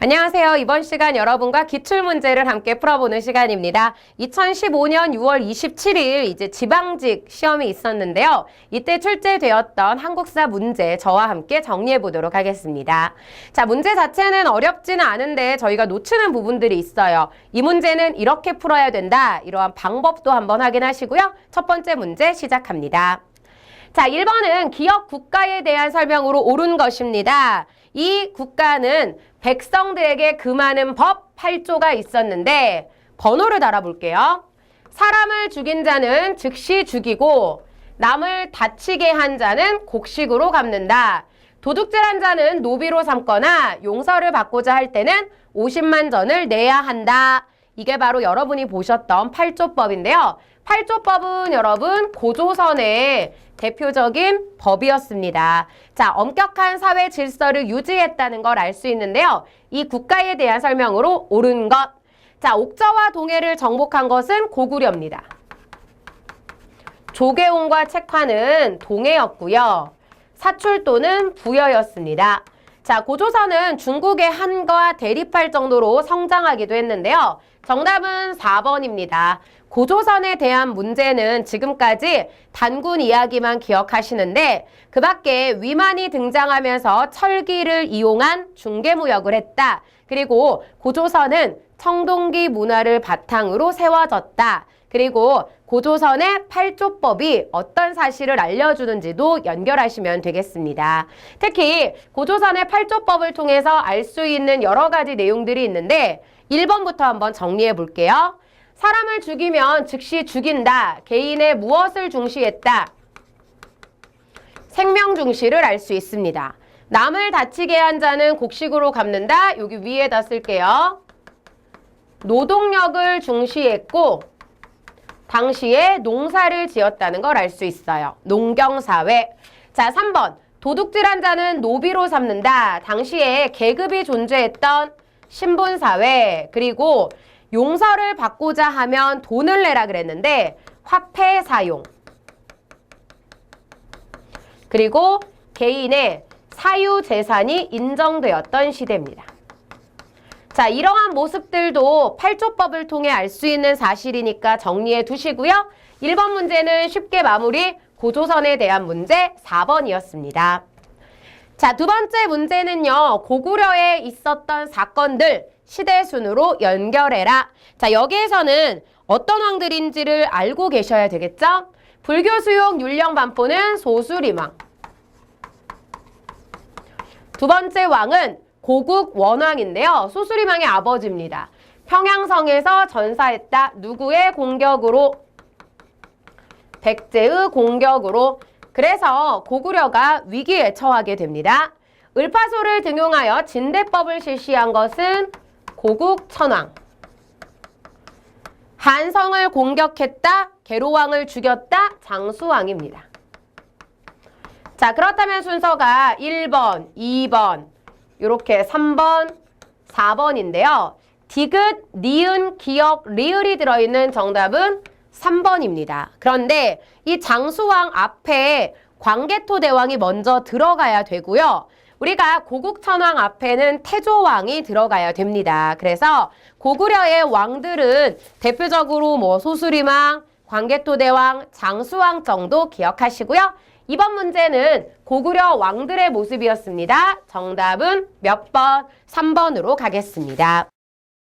안녕하세요. 이번 시간 여러분과 기출 문제를 함께 풀어보는 시간입니다. 2015년 6월 27일 이제 지방직 시험이 있었는데요. 이때 출제되었던 한국사 문제 저와 함께 정리해 보도록 하겠습니다. 자, 문제 자체는 어렵지는 않은데 저희가 놓치는 부분들이 있어요. 이 문제는 이렇게 풀어야 된다. 이러한 방법도 한번 확인하시고요. 첫 번째 문제 시작합니다. 자, 1번은 기업 국가에 대한 설명으로 옳은 것입니다. 이 국가는 백성들에게 금하는 법 8조가 있었는데 번호를 달아볼게요. 사람을 죽인 자는 즉시 죽이고 남을 다치게 한 자는 곡식으로 갚는다. 도둑질한 자는 노비로 삼거나 용서를 받고자 할 때는 50만 전을 내야 한다. 이게 바로 여러분이 보셨던 8조법인데요. 8조법은 여러분 고조선의 대표적인 법이었습니다. 자, 엄격한 사회 질서를 유지했다는 걸 알 수 있는데요. 이 국가에 대한 설명으로 옳은 것. 자, 옥저와 동해를 정복한 것은 고구려입니다. 조계홍과 책화는 동해였고요. 사출도는 부여였습니다. 자, 고조선은 중국의 한과 대립할 정도로 성장하기도 했는데요. 정답은 4번입니다. 고조선에 대한 문제는 지금까지 단군 이야기만 기억하시는데 그 밖에 위만이 등장하면서 철기를 이용한 중개무역을 했다. 그리고 고조선은 청동기 문화를 바탕으로 세워졌다. 그리고 고조선의 팔조법이 어떤 사실을 알려주는지도 연결하시면 되겠습니다. 특히 고조선의 팔조법을 통해서 알 수 있는 여러 가지 내용들이 있는데 1번부터 한번 정리해 볼게요. 사람을 죽이면 즉시 죽인다. 개인의 무엇을 중시했다. 생명 중시를 알 수 있습니다. 남을 다치게 한 자는 곡식으로 갚는다. 여기 위에다 쓸게요. 노동력을 중시했고 당시에 농사를 지었다는 걸 알 수 있어요. 농경사회. 자, 3번. 도둑질한 자는 노비로 삼는다. 당시에 계급이 존재했던 신분사회. 그리고 용서를 받고자 하면 돈을 내라 그랬는데 화폐 사용. 그리고 개인의 사유 재산이 인정되었던 시대입니다. 자, 이러한 모습들도 팔조법을 통해 알 수 있는 사실이니까 정리해 두시고요. 1번 문제는 쉽게 마무리, 고조선에 대한 문제 4번이었습니다. 자, 두 번째 문제는요. 고구려에 있었던 사건들 시대 순으로 연결해라. 자, 여기에서는 어떤 왕들인지를 알고 계셔야 되겠죠? 불교 수용 율령 반포는 소수리망. 두 번째 왕은 고국 원왕인데요. 소수리망의 아버지입니다. 평양성에서 전사했다. 누구의 공격으로? 백제의 공격으로. 그래서 고구려가 위기에 처하게 됩니다. 을파소를 등용하여 진대법을 실시한 것은 고국 천왕. 한성을 공격했다. 계로왕을 죽였다. 장수왕입니다. 자, 그렇다면 순서가 1번, 2번, 이렇게 3번, 4번인데요. 디귿, 니은, 기역, 리을이 들어있는 정답은 3번입니다. 그런데 이 장수왕 앞에 광개토 대왕이 먼저 들어가야 되고요. 우리가 고국천왕 앞에는 태조왕이 들어가야 됩니다. 그래서 고구려의 왕들은 대표적으로 뭐 소수리망, 광개토 대왕, 장수왕 정도 기억하시고요. 이번 문제는 고구려 왕들의 모습이었습니다. 정답은 몇 번? 3번으로 가겠습니다.